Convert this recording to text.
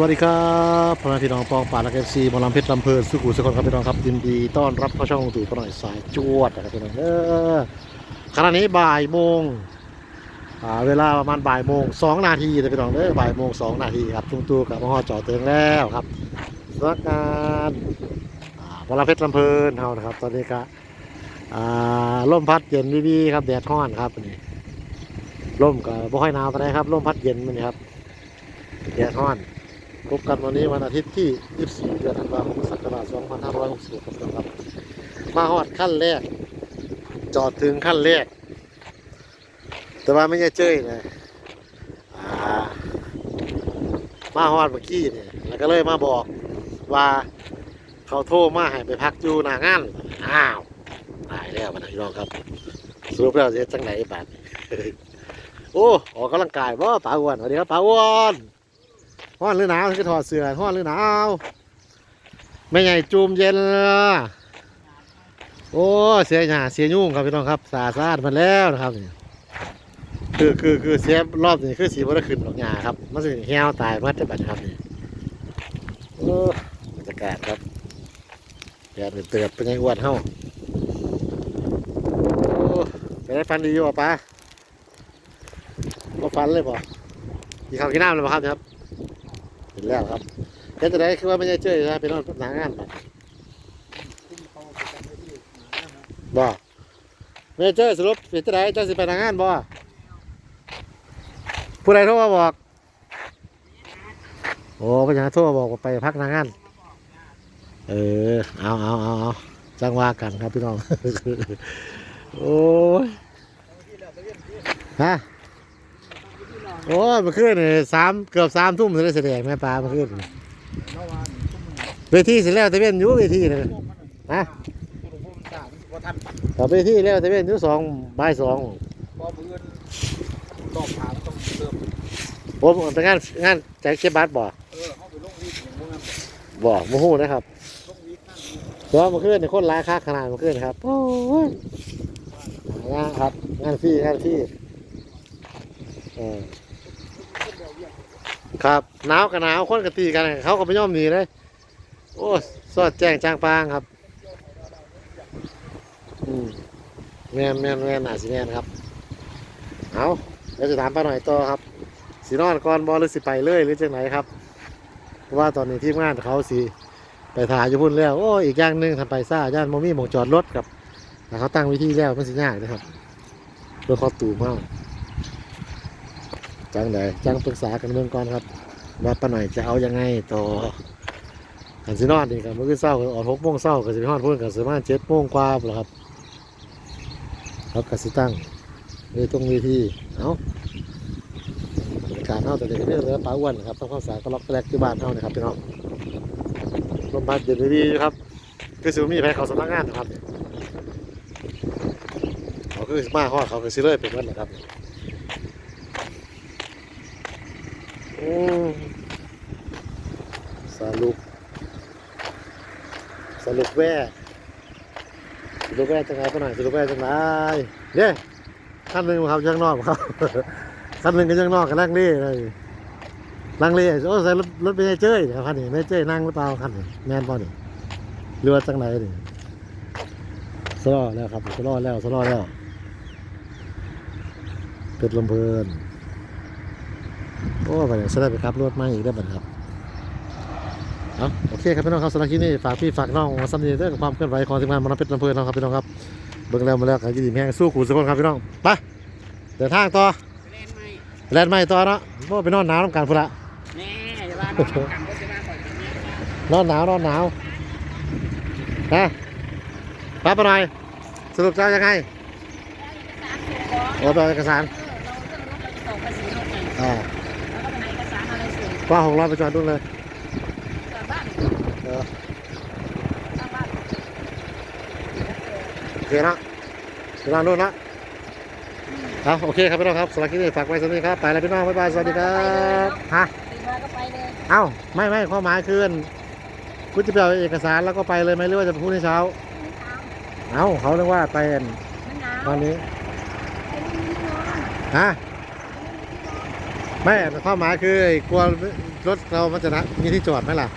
วัสดีครับพ่อแม่พี่น้องปองป่าและเอฟซีมอลำเพชรลำเพลินสุขุมสุขนครับพี่น้องครับยินดีต้อนรับเข้าช่องตู่ปหน่อยสายจวดนะครับพี่น้องเออขณะนี้บ่ายโมงอ่าเวลาประมาณบ่ายโมงสองนาทีนะพี่น้องเด้อบ่ายโมงสองนาทีครับตุ้งตู้กับมหอจอเตืองแล้วครับสำนักงานมอลำเพชรลำเพลินเฮานะครับ ตอนนี้ก็อ่าลมพัดเย็นวิๆครับแดดร้อนครับนนี้ลมก็บ่ค่อยหนาวปานใดครับลมพัดเย็นมันครับแดดร้อน พบกันวันนี้วันอาทิตย์ที่ 24 เดือนธันวาคมศักราช2566ครับครับมาฮอดขั้นแรก จอดถึงขั้นแรก แต่ว่าไม่ใช่เจ้ยนะมาฮอดเมื่อกี้เนี่ยแล้วก็เลยมาบอกว่าเขาโทรมาให้ไปพักอยู่หน้างานอ้าวตายแล้วมันพี่น้องครับสรุปแล้วจะจังไหนบาดโอ้ออกกำลังกายบ่ป๋าอ้วนสวัสดีครับป๋าอ้วน ห้อนหรือหนาวคือถอดเสื้อห้อนหรือหนาวไม่ใหญ่จูมเย็นเลโอ้เสียหยาเสียยุ่งครับพี่น้องครับสะอาดสะอาดมาแล้วนะครับนี่คือคือคือเสียรอบนี้คือสีบัวขึ้นดอกหญ้าครับมันสิเหี่ยวตายมื่อจะบัดครับนี่โอ้บรรยากาศครับแดดเตือนเป็นไงอ้วนเฮ้าโอ้ไปได้ฟันดีอยู่ป่ะป้าก็ฟันเลยป่ะกินข้าวกินน้ำเลยป่ะครับครับ เห็นแล้วครับเห็นแต่ไหนคือว่าไม่ใช่เจ้ยนะเป็นนอนหนางานบัดบ่ไม่ใช่เจ้ยสรุปเป็นแต่ไหนเจ้าสิไปหนางานบ่ผู้ใดโทรมาบอก โอ้พญาโทรมาบอกว่าไปพักหนางาน เออเอาเอาเอาเอาจังว่ากันครับพี่น้อง โอ้ยฮะ โอ้ยมื่อคืนนี่สามเกือบสามทุ่มถึงได้แสดงแม่ปลามื่อคืนเวทีเสร็จแล้วแต่เว้นอยู่เวทีนะฮะกับเวทีแล้วแต่เว้นอยู่สองบ่ายสองพอมือตอกขาต้องเริ่มผมไปงานงานแจ็คเชฟบัสบ่เออเขาไปลงวิกมูฮู้นบ่โมโหนะครับลงวิกนั่งเพราะว่าเมื่อคืนคนร้ายค่าขนาดมื่อคืนครับโอ้ยงานครับงานฟรีงานฟรีเออ ครับหนาวกับหนาวคนกับตีกันเขาก็ไม่ยอมหนีเลยโอ้สอดแจ้งจางปางครับอืมแม่นแม่นแม่นหนาสิแม่นครับเอาเดี๋ยวจะถามป้าหน่อยต่อครับสีนอนก่อนบอหรือสิไปเลยหรือจังไหนครับเพราะว่าตอนนี้ทีมงานเขาสิไปถ่ายอยู่พุ่นแล้วโอ้อีกอย่างหนึ่งทำไปซ่าย่านโมมี่หมองจอดรถครับแต่เขาตั้งวิธีแล้วมันสิยากนะครับเพื่อเขาตู่มาก จังไหนจังปรึกษากันเรื่องก่อนครับ ว่าป้าหน่อยจะเอายังไงต่ออันสินอนนี่ครับเมื่อกี้เศร้าก็ออกหกโมงเศร้าก็สิไปฮอดพุ่นกับสิมาเจ็ดโมงกว่าพุ่นล่ะครับเขาก็สิตั้งเลยตรงนี้ที่เอาบรรยากาศเท่าแต่เด็กเนี่ยเรือปลาอ้วนครับต้องข้าวสารก็ล็อกแรกที่บ้านเท่านะครับพี่น้องลมพัดเย็นดีครับคือสิมีไปเขาสำนักงานนะครับเขาคือมาฮอดเขาคือสิเลยเป็นวันนะครับอืม สรุป สรุปแว่สรุปแว่จังไรก็หน่อยสรุปแว่จังไรเนี่ยขั้นหนึ่งครับยังนอกครับขั้นหนึ่งก็ยังนอกกันนั่งเล่เลยนั่งเล่โอ้ใส่รถรถไม่ใช่เจ้ยครับคันนี้ไม่เจ้ยนั่งหรือเปล่าคันนี้แมนป่ะนี่เรือว่าจังไรนี่สลอแล้วครับสลอแล้วสลอแล้วเป็ดลำเพลิน โอ้ไปเดี๋ยวจะได้ไปขับรถมาอีกได้บ้างครับเอาโอเคครับพี่น้องครับสำหรับคลิปนี้ฝากพี่ฝากน้องมาซัมนีเรื่องความเคลื่อนไหวของทีมงานมรเพชรลำเพลินนะครับพี่น้องครับเบิ่งแล้วมาแล้วกันยินดีแห้งสู้ขู่สักคนครับพี่น้องไปเดินทางต่อเล่นไหมแลนด์ใหม่ต่อเนาะเพราะว่าไปนอนหนาวน้ำกันพุ่นละแน่อย่าว่าน้องกันก็จะมาก่อนกันเนี่ยนอนหนาวนอนหนาวนะป้าปะหน่อยสรุปจะเอายังไงโอ้ตัวเอกสารอ่า ว่าหกร้อยไปจอดดูเลยเออโอเคนะไปนอนดูนะเอาโอเคครับพี่น้องครับสำหรับคลิปนี้ฝากไว้สวัสดีครับ ไปแล้วพี่น้องบ๊ายบายสวัสดีครับฮะก็ไปเลยเอ้าไม่ไม่ข้อหมายคือคุณจะไปเอาเอกสารแล้วก็ไปเลยไหมหรือว่าจะไปพูดในเช้า เอ้าเขาเรียกว่าไปอันมันหนาวตอนนี้เป็นที่นอนฮะ ไม่ข้อหมายคือไอ้กลัวรถเรามันจะนะมีที่จอดไหมล่ะ